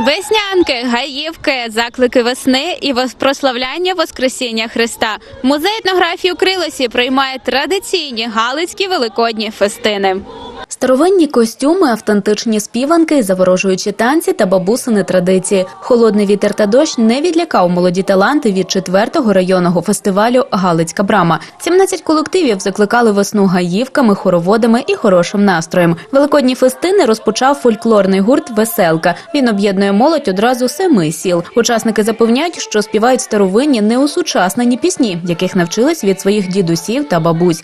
Веснянки, гаївки, заклики весни і прославляння Воскресіння Христа. Музей етнографії у Крилосі приймає традиційні галицькі великодні фестини. Старовинні костюми, автентичні співанки, заворожуючі танці та бабусини традиції. Холодний вітер та дощ не відлякав молоді таланти від четвертого районного фестивалю Галицька брама. 17 колективів закликали весну гаївками, хороводами і хорошим настроєм. Великодні фестини розпочав фольклорний гурт Веселка. Він об'єднує молодь одразу семи сіл. Учасники запевняють, що співають старовинні неусучаснені пісні, яких навчились від своїх дідусів та бабусь.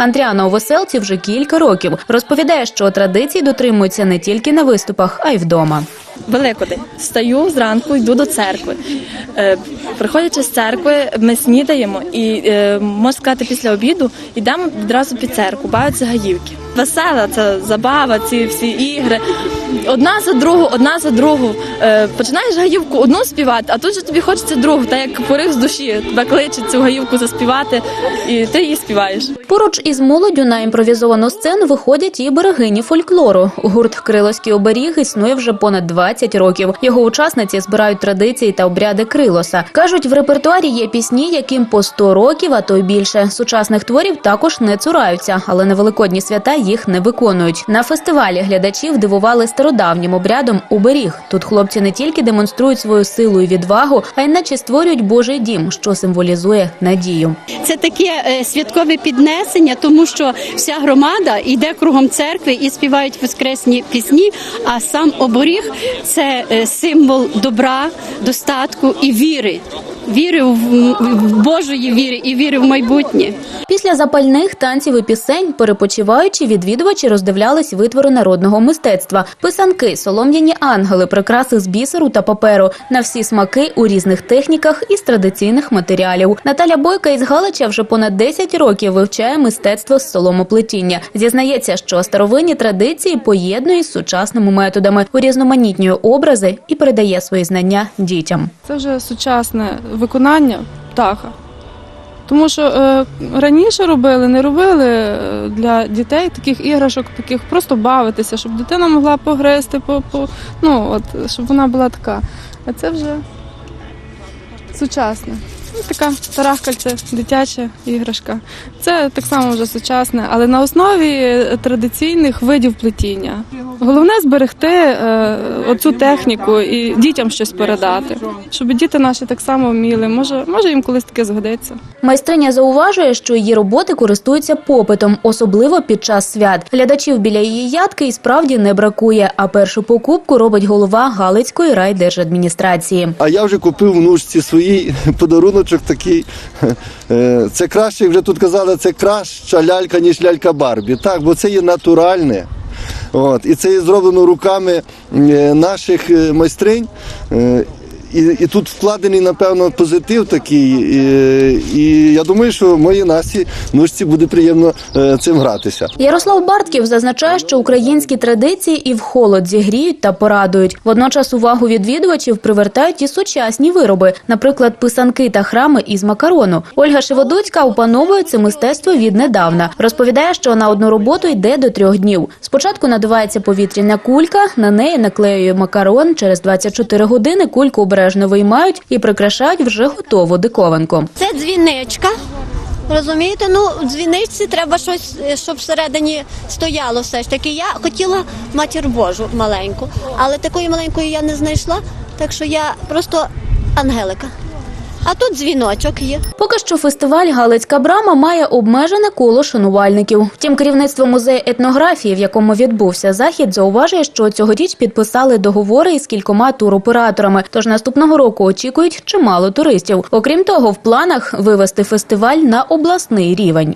Андріана у веселці вже кілька років розповідає, що традиції дотримуються не тільки на виступах, а й вдома. Великодень. Встаю зранку, йду до церкви. Е, приходячи з церкви, ми снідаємо і е, можна сказати, після обіду йдемо відразу під церкву, бавиться гаївки. Весела це забава, ці всі ігри. Одна за другу, одна за другу. Е, починаєш гаївку одну співати, а тут же тобі хочеться другу, так як порив з душі. Тебе кличе цю гаївку заспівати, і ти її співаєш. Поруч із молоддю на імпровізовану сцену виходять і берегині фольклору. Гурт Крилоський оберіг існує вже понад 20 років. Його учасниці збирають традиції та обряди Крилоса. кажуть, в репертуарі є пісні, яким по 100 років, а то й більше. Сучасних творів також не цураються, але на великодні свята їх не виконують. На фестивалі глядачів дивували стародавнім обрядом оберіг. Тут хлопці не тільки демонструють свою силу і відвагу, а й наче створюють Божий дім, що символізує надію. Це таке е, святкове піднесення, тому що вся громада йде кругом церкви і співають воскресні пісні. А сам оборіг це е, символ добра, достатку і віри. Віри в, в Божої віри і віри в майбутнє. Після запальних танців і пісень, перепочиваючи, відвідувачі роздивлялись витвори народного мистецтва: писанки, солом'яні ангели, прикраси з бісеру та паперу на всі смаки у різних техніках із традиційних матеріалів. Наталя Бойка із Галича вже понад 10 років вивчає мистецтво з соломоплетіння. Зізнається, що старовинні традиції поєднує з сучасними методами, урізноманітнює образи і передає свої знання дітям. Це вже сучасне виконання птаха. Тому що е, раніше робили, не робили е, для дітей таких іграшок, таких просто бавитися, щоб дитина могла погризти, по, по, ну, от, щоб вона була така. А це вже сучасне. Ну, така тарахкальце, дитяча іграшка. Це так само вже сучасне, але на основі традиційних видів плетіння. Головне зберегти е, оцю техніку і дітям щось передати, щоб діти наші так само вміли. Може, може їм колись таке згодиться. Майстриня зауважує, що її роботи користуються попитом, особливо під час свят. Глядачів біля її ядки і справді не бракує. А першу покупку робить голова Галицької райдержадміністрації. А я вже купив внучці своїй подаруночок такий. Е, Це краще, вже тут казали, це краща лялька, ніж лялька Барбі. Так, бо це є натуральне. От, і це є зроблено руками е, наших е, майстринь. І, і тут вкладений, напевно, позитив такий. І, і я думаю, що моїй Насті внучці буде приємно е, цим гратися. Ярослав Бартків зазначає, що українські традиції і в холод зігріють та порадують. Водночас увагу відвідувачів привертають і сучасні вироби, наприклад, писанки та храми із макарону. Ольга Шеводоцька опановує це мистецтво віднедавна. Розповідає, що на одну роботу йде до трьох днів. Спочатку надувається повітряна кулька, на неї наклеює макарон. Через 24 години кульку обережно виймають і прикрашають вже готову диковинку. Це дзвіничка. Розумієте, ну в дзвіничці треба щось, е, щоб всередині стояло все ж таки. Я хотіла матір Божу маленьку, але такої маленької я не знайшла, так що я просто ангелика. А тут дзвіночок є. Поки що фестиваль Галицька брама має обмежене коло шанувальників. Втім, керівництво музею етнографії, в якому відбувся захід, зауважує, що цьогоріч підписали договори із кількома туроператорами. Тож наступного року очікують чимало туристів. Окрім того, в планах вивести фестиваль на обласний рівень.